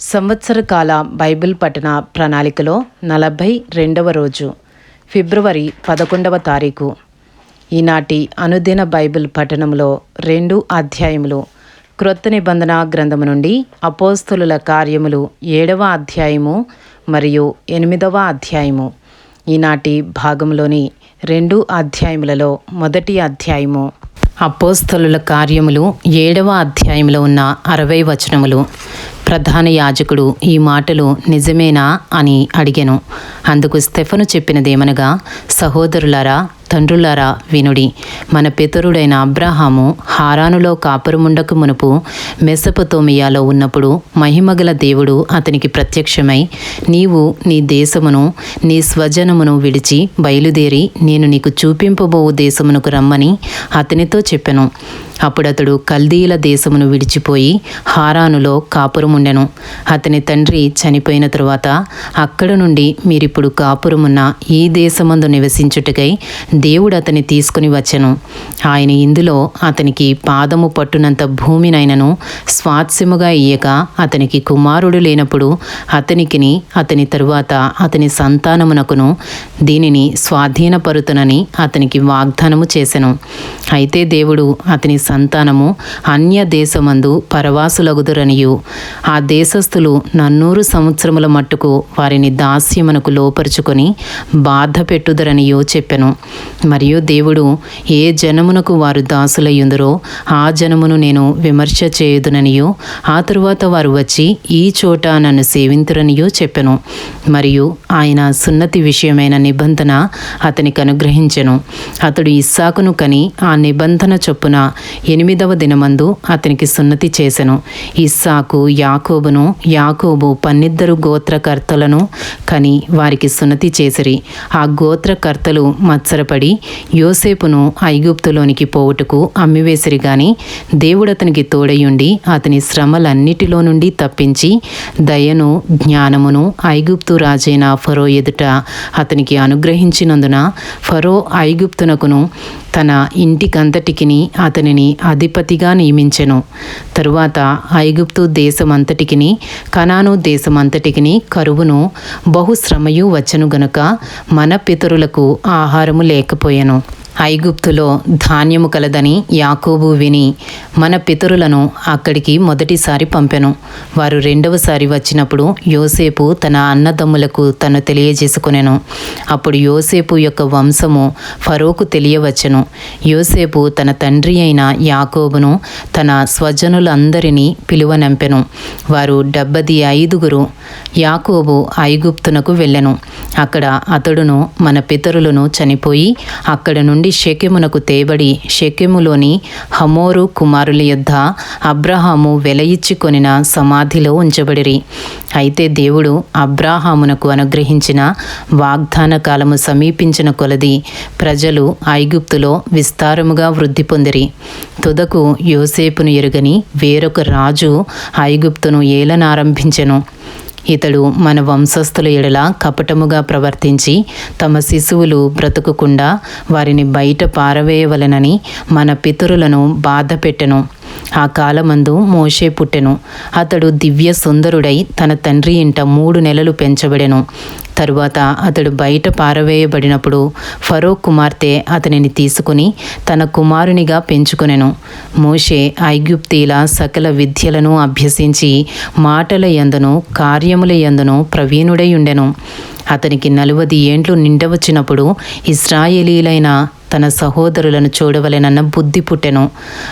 సంవత్సర కాల బైబిల్ పఠన ప్రణాళికలో నలభై రెండవ రోజు ఫిబ్రవరి పదకొండవ తారీఖు. ఈనాటి అనుదిన బైబిల్ పఠనంలో రెండు అధ్యాయములు క్రొత్త నిబంధన గ్రంథము నుండి అపోస్తులుల కార్యములు ఏడవ అధ్యాయము మరియు ఎనిమిదవ అధ్యాయము. ఈనాటి భాగంలోని రెండు అధ్యాయములలో మొదటి అధ్యాయము. అపోస్తలుల కార్యములు ఏడవ అధ్యాయంలో ఉన్న అరవై వచనములు. ప్రధాన యాజకుడు ఈ మాటలు నిజమేనా అని అడిగాను. అందుకు స్టెఫను చెప్పినదేమనగా సహోదరులారా తండ్రులారా వినుడి. మన పితరుడైన అబ్రహాము హారానులో కాపురముండకు మునుపు మెసపతోమియాలో ఉన్నప్పుడు మహిమగల దేవుడు అతనికి ప్రత్యక్షమై నీవు నీ దేశమును నీ స్వజనమును విడిచి బయలుదేరి నేను నీకు చూపింపబోవు దేశమునకు రమ్మని అతనితో చెప్పెను. అప్పుడతడు కల్దీల దేశమును విడిచిపోయి హారానులో కాపురముండెను అతని తండ్రి చనిపోయిన తరువాత అక్కడ నుండి మీరిప్పుడు కాపురమున్న ఈ దేశమందు నివసించుటకై దేవుడు అతని తీసుకుని వచ్చెను. ఆయన ఇందులో అతనికి పాదము పట్టునంత భూమినైనను స్వాత్స్యముగా ఇయ్యక అతనికి కుమారుడు లేనప్పుడు అతనికిని అతని తరువాత అతని సంతానమునకును దీనిని స్వాధీనపరుతునని అతనికి వాగ్దానము చేసెను. అయితే దేవుడు అతని సంతానము అన్య దేశమందు పరవాసులగుదురనియు. ఆ దేశస్థులు నన్నూరు సంవత్సరముల మట్టుకు వారిని దాస్యమునకు లోపరుచుకొని బాధ పెట్టుదరనియో చెప్పెను. మరియు దేవుడు ఏ జనమునకు వారు దాసులయ్యుందరో ఆ జనమును నేను విమర్శ చేయుదుననియో. ఆ తరువాత వారు వచ్చి ఈ చోట నన్ను సేవింతురనియో చెప్పెను. మరియు ఆయన సున్నతి విషయమైన నిబంధన అతనికి అనుగ్రహించెను. అతడు ఇస్సాకును కని ఆ నిబంధన చొప్పున ఎనిమిదవ దినమందు అతనికి సున్నతి చేసెను. ఇస్సాకు యాకోబును యాకోబు పన్నిద్దరు గోత్రకర్తలను కని వారికి సున్నతి చేసిరి. ఆ గోత్రకర్తలు మత్సరపడి యోసేపును ఐగుప్తులోనికి పోవుటకు అమ్మివేసిరి గాని తోడయుండి అతని శ్రమలన్నిటిలో నుండి తప్పించి దయను జ్ఞానమును ఐగుప్తు రాజైన ఫరో ఎదుట అతనికి అనుగ్రహించినందున ఫరో ఐగుప్తునకును తన ఇంటికంతటికిని అతనిని అధిపతిగా నియమించెను. తరువాత ఐగుప్తు దేశమంతటికిని కనాను దేశమంతటికిని కరువును బహుశ్రమయు వచ్చను గనుక మన పితరులకు ఆహారము లేకపోయెను. ఐగుప్తులో ధాన్యము కలదని యాకోబు విని మన పితరులను అక్కడికి మొదటిసారి పంపెను. వారు రెండవసారి వచ్చినప్పుడు యోసేపు తన అన్నదమ్ములకు తను తెలియజేసుకునెను. అప్పుడు యోసేపు యొక్క వంశము ఫరోకు తెలియవచ్చెను. యోసేపు తన తండ్రి అయిన యాకోబును తన స్వజనులందరినీ పిలువనంపెను. వారు డెబ్బది ఐదుగురు యాకోబు ఐగుప్తునకు వెళ్ళెను. అక్కడ అతడును మన పితరులను చనిపోయి అక్కడ నుండి షెకెమునకు తేబడి షెకెములోని హమోరు కుమారుల యొద్ద అబ్రహాము వెలయిచ్చుకొనిన సమాధిలో ఉంచబడిరి. అయితే దేవుడు అబ్రాహామునకు అనుగ్రహించిన వాగ్దాన కాలము సమీపించిన కొలది ప్రజలు ఐగుప్తులో విస్తారముగా వృద్ధి పొందిరి. తుదకు యోసేపును ఎరుగని వేరొక రాజు ఐగుప్తును ఏలనారంభించెను. ఇతడు మన వంశస్థుల ఎడల కపటముగా ప్రవర్తించి తమ శిశువులు బ్రతుకుకుండా వారిని బయట పారవేయవలనని మన పితరులను బాధ పెట్టెను. ఆ కాలమందు మోషే పుట్టెను. అతడు దివ్య సుందరుడై తన తండ్రి ఇంట మూడు నెలలు పెంచబడెను. తరువాత అతడు బయట పారవేయబడినప్పుడు ఫరో కుమార్తె అతనిని తీసుకుని తన కుమారునిగా పెంచుకునెను. మోషే ఐగుప్తీల సకల విద్యలను అభ్యసించి మాటల యందును కార్యముల యందును ప్రవీణుడై ఉండెను. అతనికి నలువది ఏండ్లు నిండవచ్చినప్పుడు ఇస్రాయేలీలైన తన సహోదరులను చూడవలెనన్న బుద్ధి పుట్టెను.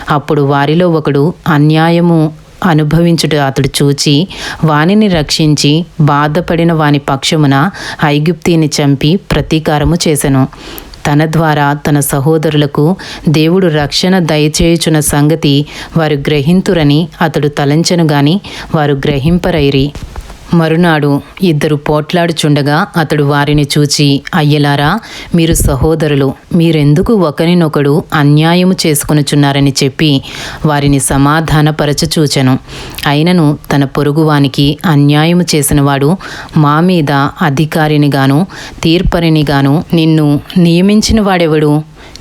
అప్పుడు వారిలో ఒకడు అన్యాయము అనుభవించుట అతడు చూచి వానిని రక్షించి బాధపడిన వాని పక్షమున ఐగుప్తిని చంపి ప్రతీకారము చేసెను. తన ద్వారా తన సహోదరులకు దేవుడు రక్షణ దయచేయుచున్న సంగతి వారు గ్రహింతురని అతడు తలంచెను గాని వారు గ్రహింపరైరి. మరునాడు ఇద్దరు పోట్లాడుచుండగా అతడు వారిని చూచి అయ్యలారా మీరు సహోదరులు మీరెందుకు ఒకరినొకడు అన్యాయము చేసుకునుచున్నారని చెప్పి వారిని సమాధానపరచచూచెను అయినను తన పొరుగువానికి అన్యాయము చేసినవాడు మా మీద అధికారినిగాను తీర్పరినిగాను నిన్ను నియమించిన వాడెవడు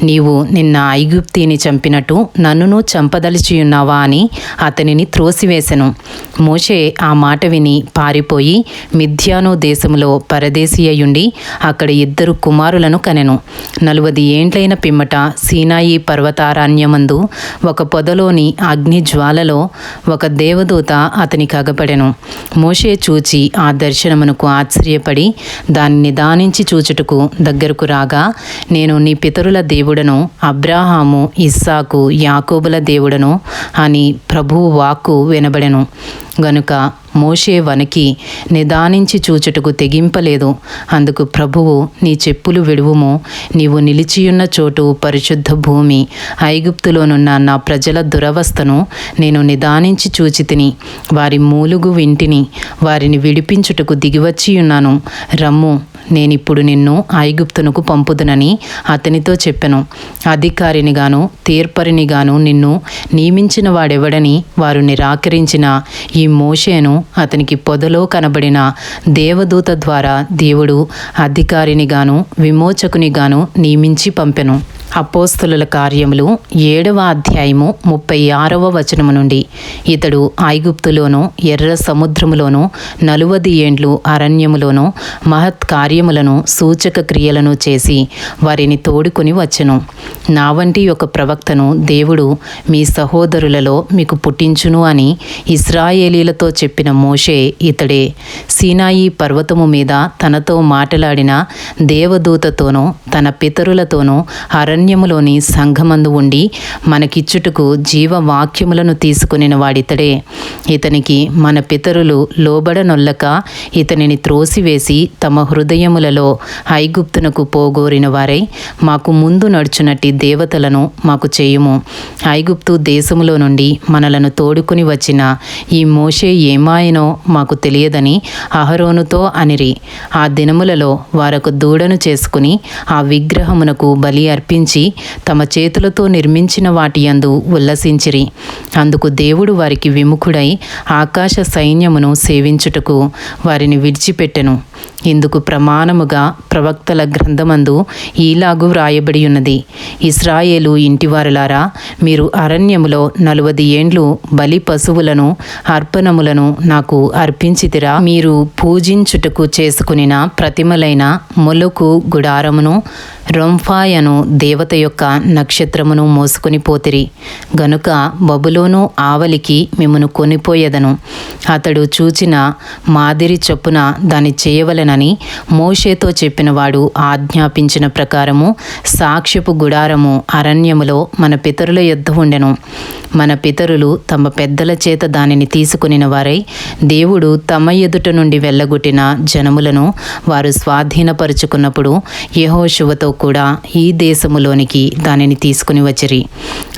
నీవు నిన్న ఐగుప్తిని చంపినట్టు నన్నును చంపదలిచియున్నావా అని అతనిని త్రోసివేశను మోషే ఆ మాట విని పారిపోయి మిథ్యాను దేశములో పరదేశీ అయ్యుండి అక్కడ ఇద్దరు కుమారులను కనెను. నలువది ఏండ్లైన పిమ్మట సీనాయి పర్వతారణ్యమందు ఒక పొదలోని అగ్ని జ్వాలలో ఒక దేవదూత అతనికి అగపడెను మోషే చూచి ఆ దర్శనమునకు ఆశ్చర్యపడి దాన్ని నిదానించి చూచుటకు దగ్గరకు రాగా నేను నీ పితరుల దేవుడను అబ్రాహాము ఇస్సాకు యాకోబుల దేవుడను అని ప్రభువు వాక్కు వినబడెను. గనుక మోషే వనికి నిదానించి చూచుటకు తెగింపలేదు. అందుకు ప్రభువు నీ చెప్పులు విడువుము. నీవు నిలిచియున్న చోటు పరిశుద్ధ భూమి. ఐగుప్తులోనున్న నా ప్రజల దురవస్థను నేను నిదానించి చూచి తిని వారి మూలుగు వింటిని. వారిని విడిపించుటకు దిగివచ్చియున్నాను. రమ్ము. నేనిప్పుడు నిన్ను ఐగుప్తునకు పంపుదునని అతనితో చెప్పెను. అధికారినిగాను తీర్పరినిగాను నిన్ను నియమించిన వాడెవడని వారు నిరాకరించిన ఈ మోషేను అతనికి పొదలో కనబడిన దేవదూత ద్వారా దేవుడు అధికారినిగాను విమోచకునిగాను నియమించి పంపెను. అపోస్తుల కార్యములు ఏడవ అధ్యాయము ముప్పై ఆరవ వచనము నుండి. ఇతడు ఐగుప్తులోను ఎర్ర సముద్రములోను నలువది ఏండ్లు అరణ్యములోను మహత్ కార్యములను సూచక క్రియలను చేసి వారిని తోడుకొని వచ్చెను. నా వంటి ఒక ప్రవక్తను దేవుడు మీ సహోదరులలో మీకు పుట్టించును అని ఇస్రాయేలీలతో చెప్పిన మోషే ఇతడే. సీనాయి పర్వతము మీద తనతో మాట్లాడిన దేవదూతతోనూ తన పితరులతోనూ అరణ్యములోని సంఘమందు ఉండి మనకిచ్చుటకు జీవవాక్యములను తీసుకునిన వాడితడే. ఇతనికి మన పితరులు లోబడనొల్లక ఇతనిని త్రోసివేసి తమ హృదయములలో ఐగుప్తునకు పోగోరిన వారై మాకు ముందు నడుచునట్టి దేవతలను మాకు చేయుము. ఐగుప్తు దేశములో నుండి మనలను తోడుకుని వచ్చిన ఈ మోషే ఏమాయనో మాకు తెలియదని అహరోనుతో అనిరి. ఆ దినములలో వారొక దూడను చేసుకుని ఆ విగ్రహమునకు బలి అర్పించి తమ చేతులతో నిర్మించిన వాటి యందు ఉల్లసించిరి. అందుకు దేవుడు వారికి విముఖుడై ఆకాశ సైన్యమును సేవించుటకు వారిని విడిచిపెట్టెను. ఇందుకు ప్రమాణముగా ప్రవక్తల గ్రంథమందు ఈలాగు వ్రాయబడి ఉన్నది. ఇస్రాయేలు ఇంటివారులారా మీరు అరణ్యములో నలువది ఏండ్లు బలి పశువులను అర్పణములను నాకు అర్పించితిరా. మీరు పూజించుటకు చేసుకునిన ప్రతిమలైన ములుకు గుడారమును రొంఫాయను దేవత యొక్క నక్షత్రమును మోసుకొని పోతిరి. గనుక బబులోను ఆవలికి మిమ్మను కొనిపోయేదను. అతడు చూచిన మాదిరి చొప్పున దాన్ని చేయవలనని మోషేతో చెప్పినవాడు ఆజ్ఞాపించిన ప్రకారము సాక్ష్యపు గుడారము అరణ్యములో మన పితరుల యొద్ద ఉండెను. మన పితరులు తమ పెద్దల చేత దానిని తీసుకునిన వారై దేవుడు తమ ఎదుట నుండి వెళ్ళగొట్టిన జనములను వారు స్వాధీనపరుచుకున్నప్పుడు యహోశువతో కూడా ఈ దేశములోనికి దానిని తీసుకుని వచ్చిరి.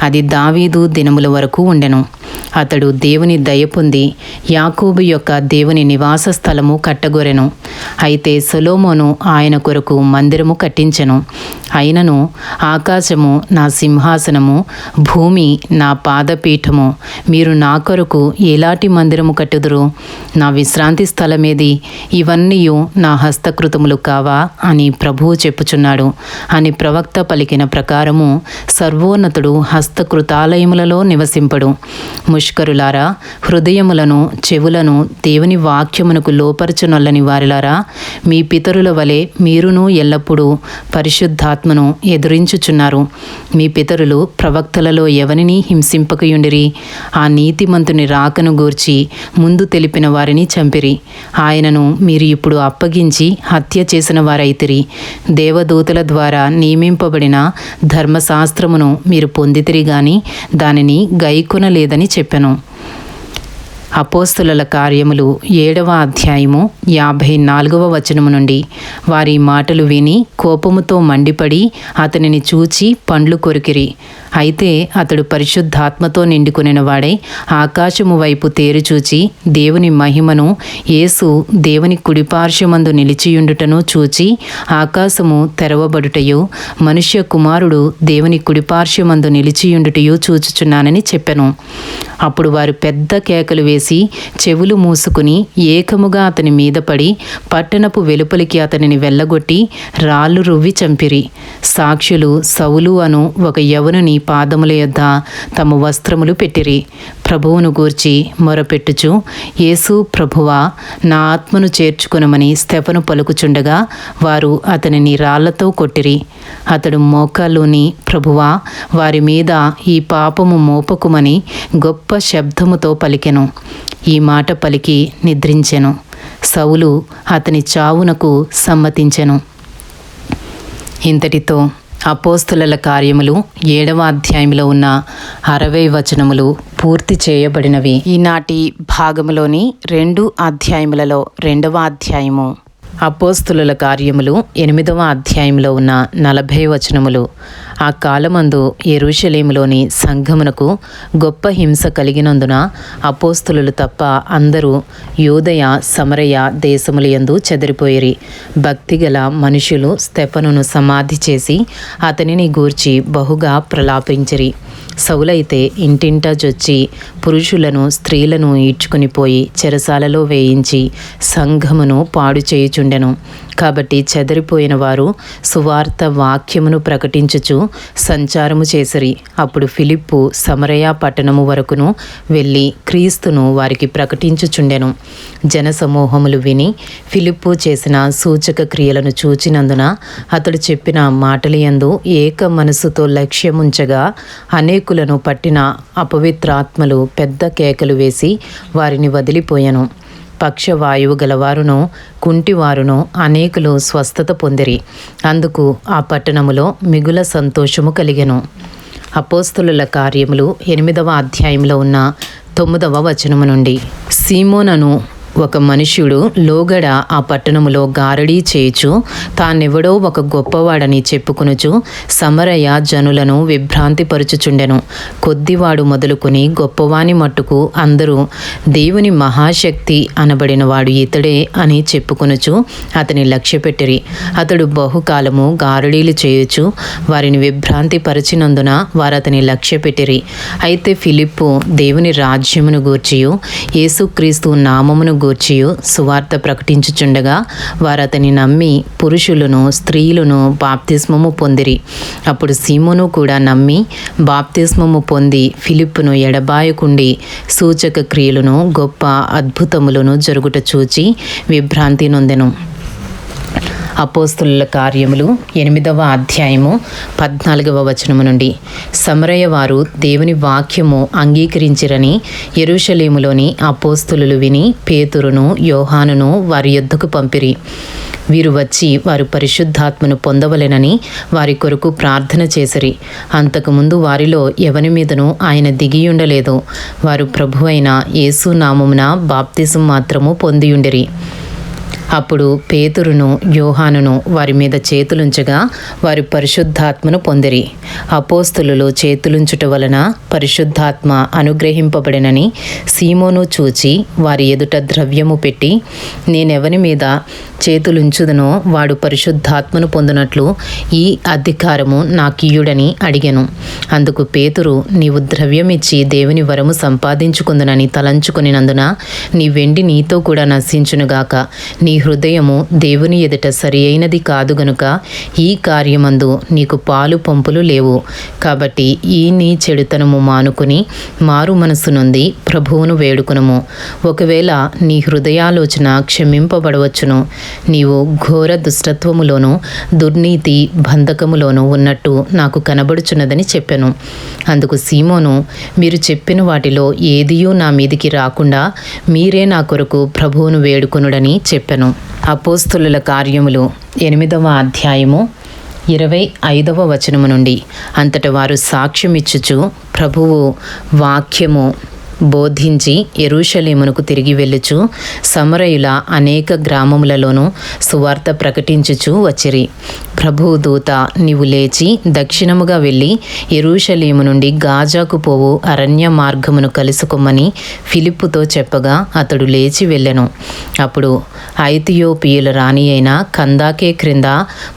అది దావీదు దినముల వరకు ఉండెను. అతడు దేవుని దయ పొంది యాకూబు యొక్క దేవుని నివాస స్థలము కట్టగొరెను. అయితే సొలోమోను ఆయన కొరకు మందిరము కట్టించెను. అయినను ఆకాశము నా సింహాసనము భూమి నా పాదపీఠము మీరు నా కొరకు ఎలాంటి మందిరము కట్టుదురు? నా విశ్రాంతి స్థలమేది? ఇవన్నీ నా హస్తకృతములు కావా? అని ప్రభువు చెప్పుచున్నాడు. అని ప్రవక్త పలికిన ప్రకారము సర్వోన్నతుడు హస్తకృతాలయములలో నివసింపడు. ముష్కరులారా హృదయములను చెవులను దేవుని వాక్యమునకు లోపరచునొల్లని వారిలారా మీ పితరుల వలె మీరును ఎల్లప్పుడూ పరిశుద్ధాత్మను ఎదురించుచున్నారు. మీ పితరులు ప్రవక్తలలో ఎవరిని హింసింపకయుండిరి? ఆ నీతిమంతుని రాకను గూర్చి ముందు తెలిపిన వారిని చంపిరి. ఆయనను మీరు ఇప్పుడు అప్పగించి హత్య చేసిన వారైతిరి. దేవదూతల ద్వారా నియమింపబడిన ధర్మశాస్త్రమును మీరు పొందితిరి గాని దానిని గైకొనలేదని చెప్పెను. అపోస్తుల కార్యములు ఏడవ అధ్యాయము యాభై నాలుగవ వచనము నుండి వారి మాటలు విని కోపముతో మండిపడి అతనిని చూచి పండ్లు కొరికిరి. అయితే అతడు పరిశుద్ధాత్మతో నిండుకునిన వాడై ఆకాశము వైపు తేరుచూచి దేవుని మహిమను యేసు దేవుని కుడిపార్శ్వమందు నిలిచియుండుటను చూచి ఆకాశము తెరవబడుటయు మనుష్య కుమారుడు దేవుని కుడిపార్శ్వమందు నిలిచియుండుటయు చూచుచున్నానని చెప్పెను. అప్పుడు వారు పెద్ద కేకలు వేసి చెవులు మూసుకుని ఏకముగా అతని మీద పడి పట్టణపు వెలుపలికి అతనిని వెళ్ళగొట్టి రాళ్ళు రువ్వి చంపిరి. సాక్షులు సౌలు అను ఒక యవనుని పాదముల యొద్ద తమ వస్త్రములు పెట్టిరి. ప్రభువును గూర్చి మొరపెట్టుచు యేసు ప్రభువా నా ఆత్మను చేర్చుకొనమని స్తెఫను పలుకుచుండగా వారు అతనిని రాళ్ళతో కొట్టిరి. అతడు మోకాల్లోని ప్రభువా వారి మీద ఈ పాపము మోపకుమని గొప్ప శబ్దముతో పలికెను. ఈ మాట పలికి నిద్రించెను. సౌలు అతని చావునకు సమ్మతించెను. ఇంతటితో అపోస్తుల కార్యములు ఏడవ అధ్యాయంలో ఉన్న అరవై వచనములు పూర్తి చేయబడినవి. ఈనాటి భాగములోని రెండు అధ్యాయములలో రెండవ అధ్యాయము. అపోస్తుల కార్యములు ఎనిమిదవ అధ్యాయంలో ఉన్న నలభై వచనములు. ఆ కాలమందు ఎరుషలేములోని సంఘమునకు గొప్ప హింస కలిగినందున అపోస్తులు తప్ప అందరూ యోదయ సమరయ దేశములయందు చెదిరిపోయిరి. భక్తిగల మనుషులు స్తెపనును సమాధి చేసి అతనిని గూర్చి బహుగా ప్రలాపించిరి. సౌలైతే ఇంటింటా జొచ్చి పురుషులను స్త్రీలను ఈడ్చుకుని పోయి చెరసాలలో వేయించి సంఘమును పాడు చేయుచుండెను. కాబట్టి చెదరిపోయిన వారు సువార్త వాక్యమును ప్రకటించుచు సంచారము చేసిరి. అప్పుడు ఫిలిప్పు సమరయ పట్టణము వరకును వెళ్ళి క్రీస్తును వారికి ప్రకటించుచుండెను. జనసమూహములు విని ఫిలిప్పు చేసిన సూచక క్రియలను చూచినందున అతడు చెప్పిన మాటలయందు ఏక మనసుతో లక్ష్యముంచగా అనేకులను పట్టిన అపవిత్రాత్మలు పెద్ద కేకలు వేసి వారిని వదిలిపోయాను. పక్షవాయువు గలవారును కుంటివారును అనేకులు స్వస్థత పొందిరి. అందుకు ఆ పట్టణములో మిగుల సంతోషము కలిగెను. అపోస్తుల కార్యములు ఎనిమిదవ అధ్యాయంలో ఉన్న తొమ్మిదవ వచనము నుండి. సీమోనను ఒక మనుష్యుడు లోగడ ఆ పట్టణములో గారడీ చేయుచు తానెవడో ఒక గొప్పవాడని చెప్పుకునుచు సమరయ జనులను విభ్రాంతిపరుచుచుండెను. కొద్దివాడు మొదలుకొని గొప్పవాని మట్టుకు అందరూ దేవుని మహాశక్తి అనబడిన వాడు ఇతడే అని చెప్పుకొనుచు అతని లక్ష్యపెట్టిరి. అతడు బహుకాలము గారడీలు చేయుచు వారిని విభ్రాంతి పరిచినందున వారు అతని లక్ష్యపెట్టిరి. అయితే ఫిలిప్పు దేవుని రాజ్యమును గూర్చియు యేసుక్రీస్తు నామమును గూర్చియు సువార్త ప్రకటించుచుండగా వారు అతని నమ్మి పురుషులను స్త్రీలను బాప్తిస్మము పొందిరి. అప్పుడు సీమును కూడా నమ్మి బాప్తిస్మము పొంది ఫిలిప్పును ఎడబాయకుండి సూచక క్రియలను గొప్ప అద్భుతములను జరుగుట చూచి విభ్రాంతి నొందెను. అపోస్తుల కార్యములు ఎనిమిదవ అధ్యాయము పద్నాలుగవ వచనము నుండి. సమరయ వారు దేవుని వాక్యము అంగీకరించిరని ఎరుషలేములోని అపోస్తులు విని పేతురును యోహానును వారి యొద్దకు పంపిరి. వీరు వచ్చి వారు పరిశుద్ధాత్మను పొందవలెనని వారి కొరకు ప్రార్థన చేసిరి. అంతకుముందు వారిలో ఎవని మీదను ఆయన దిగియుండలేదు. వారు ప్రభువైన యేసు నామమున బాప్తిజం మాత్రము పొందియుండిరి. అప్పుడు పేతురును యోహానును వారి మీద చేతులుంచగా వారి పరిశుద్ధాత్మను పొందిరి. అపోస్తులలో చేతులుంచుట వలన పరిశుద్ధాత్మ అనుగ్రహింపబడినని సీమోను చూచి వారి ఎదుట ద్రవ్యము పెట్టి నేనెవని మీద చేతులుంచుదనో వాడు పరిశుద్ధాత్మను పొందినట్లు ఈ అధికారము నాకీయుడని అడిగాను. అందుకు పేతురు నీవు ద్రవ్యమిచ్చి దేవుని వరము సంపాదించుకుందునని తలంచుకునినందున నీ వెండి నీతో కూడా నశించునుగాక. నీ హృదయము దేవుని ఎదుట సరి అయినది కాదు గనుక ఈ కార్యమందు నీకు పాలు పంపులు లేవు. కాబట్టి ఈ నీ చెడుతనము మానుకుని మారు మనసు నుండి ప్రభువును వేడుకునము. ఒకవేళ నీ హృదయాలోచన క్షమింపబడవచ్చును. నీవు ఘోర దుష్టత్వములోను దుర్నీతి బంధకములోను ఉన్నట్టు నాకు కనబడుచున్నదని చెప్పాను. అందుకు సీమోను మీరు చెప్పిన వాటిలో ఏదియూ నా మీదికి రాకుండా మీరే నా కొరకు ప్రభువును వేడుకొనుడని చెప్పాను. అపోస్తుల కార్యములు ఎనిమిదవ అధ్యాయము ఇరవై ఐదవ వచనము నుండి. అంతట వారు సాక్ష్యమిచ్చుచు ప్రభువు వాక్యము బోధించి ఎరుషలేమునకు తిరిగి వెళ్ళుచు సమరయుల అనేక గ్రామములలోనూ సువార్త ప్రకటించుచు వచ్చిరి. ప్రభుదూత నీవు లేచి దక్షిణముగా వెళ్ళి ఎరుషలేము నుండి గాజాకు పోవు అరణ్య మార్గమును కలుసుకొమ్మని ఫిలిప్పుతో చెప్పగా అతడు లేచి వెళ్ళెను. అప్పుడు ఐథియోపియుల రాణి అయిన కందాకే క్రింద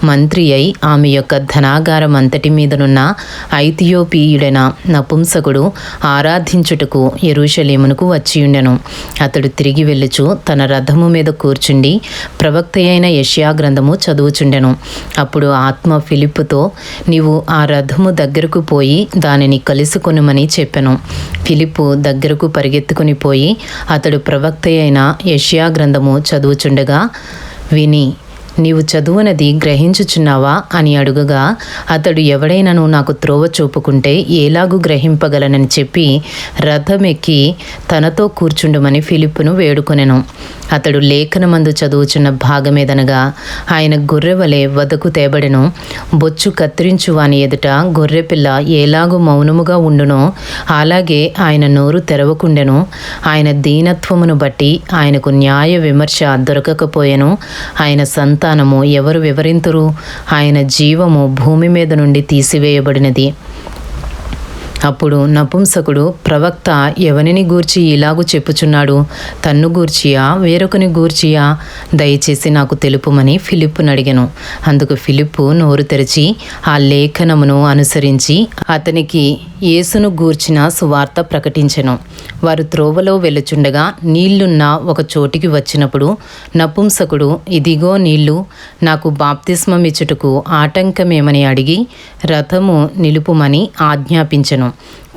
మంత్రి అయి ఆమె యొక్క ధనాగారం అంతటి మీదనున్న ఐథియోపియుడైన నపుంసకుడు ఆరాధించుటకు ఎరుషలేమునకు వచ్చియుండెను. అతడు తిరిగి వెళ్ళుచు తన రథము మీద కూర్చుండి ప్రవక్త అయిన యష్యా గ్రంథము చదువుచుండెను. అప్పుడు ఆత్మ ఫిలిప్పుతో నీవు ఆ రథము దగ్గరకు పోయి దానిని కలుసుకొనుమని చెప్పెను. ఫిలిప్పు దగ్గరకు పరిగెత్తుకుని పోయి అతడు ప్రవక్త అయిన యష్యా గ్రంథము చదువుచుండగా విని నీవు చదువునది గ్రహించుచున్నావా అని అడుగగా అతడు ఎవడైనను నాకు త్రోవ చూపుకుంటే ఏలాగు గ్రహింపగలనని చెప్పి రథమెక్కి తనతో కూర్చుండమని ఫిలిప్పును వేడుకొనెను. అతడు లేఖనమందు చదువుచున్న భాగమేదనగా ఆయన గొర్రెవలే వదకు తేబడెను. బొచ్చు కత్తిరించు వాని ఎదుట గొర్రెపిల్ల ఏలాగు మౌనముగా ఉండునో అలాగే ఆయన నోరు తెరవకుండెను. ఆయన దీనత్వమును బట్టి ఆయనకు న్యాయ విమర్శ దొరకకపోయెను. ఆయన సంతానము ఎవరు వివరింతురు? ఆయన జీవము భూమి మీద నుండి తీసివేయబడినది. అప్పుడు నపుంసకుడు ప్రవక్త ఎవనిని గూర్చి ఇలాగు చెప్పుచున్నాడు? తన్ను గూర్చియా వేరొకని గూర్చియా? దయచేసి నాకు తెలుపుమని ఫిలిప్పును అడిగాను అందుకు ఫిలిప్పు నోరు తెరిచి ఆ లేఖనమును అనుసరించి అతనికి యేసును గూర్చిన సువార్త ప్రకటించెను. వారు త్రోవలో వెలుచుండగా నీళ్ళున్న ఒక చోటికి వచ్చినప్పుడు నపుంసకుడు ఇదిగో నీళ్ళు నాకు బాప్తిస్మం ఇచ్చుటకు ఆటంకమేమని అడిగి రథము నిలుపుమని ఆజ్ఞాపించెను.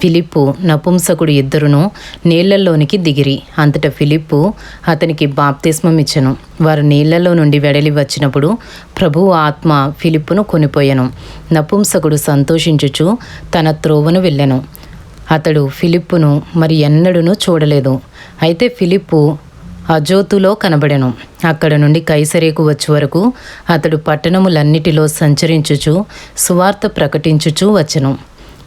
ఫిలిప్పు నపుంసకుడు ఇద్దరును నీళ్ళలోనికి దిగిరి. అంతట ఫిలిప్పు అతనికి బాప్తిస్మం ఇచ్చెను. వారు నీళ్ళలో నుండి వెడలి వచ్చినప్పుడు ప్రభు ఆత్మ ఫిలిప్పును కొనిపోయెను. నపుంసకుడు సంతోషించుచు తన త్రోవను వెళ్ళెను. అతడు ఫిలిప్పును మరి ఎన్నడూనూ చూడలేదు. అయితే ఫిలిప్పు అజోతులో కనబడెను. అక్కడ నుండి కైసరేకు వచ్చే వరకు అతడు పట్టణములన్నిటిలో సంచరించుచు సువార్త ప్రకటించుచూ వచ్చెను.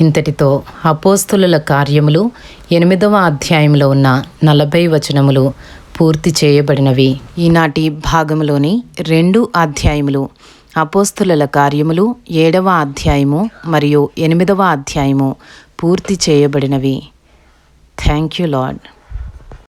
ఇంతటితో అపోస్తుల కార్యములు ఎనిమిదవ అధ్యాయంలో ఉన్న నలభై వచనములు పూర్తి చేయబడినవి. ఈనాటి భాగంలోని రెండు అధ్యాయములు అపోస్తుల కార్యములు ఏడవ అధ్యాయము మరియు ఎనిమిదవ అధ్యాయము పూర్తి చేయబడినవి. Thank you lord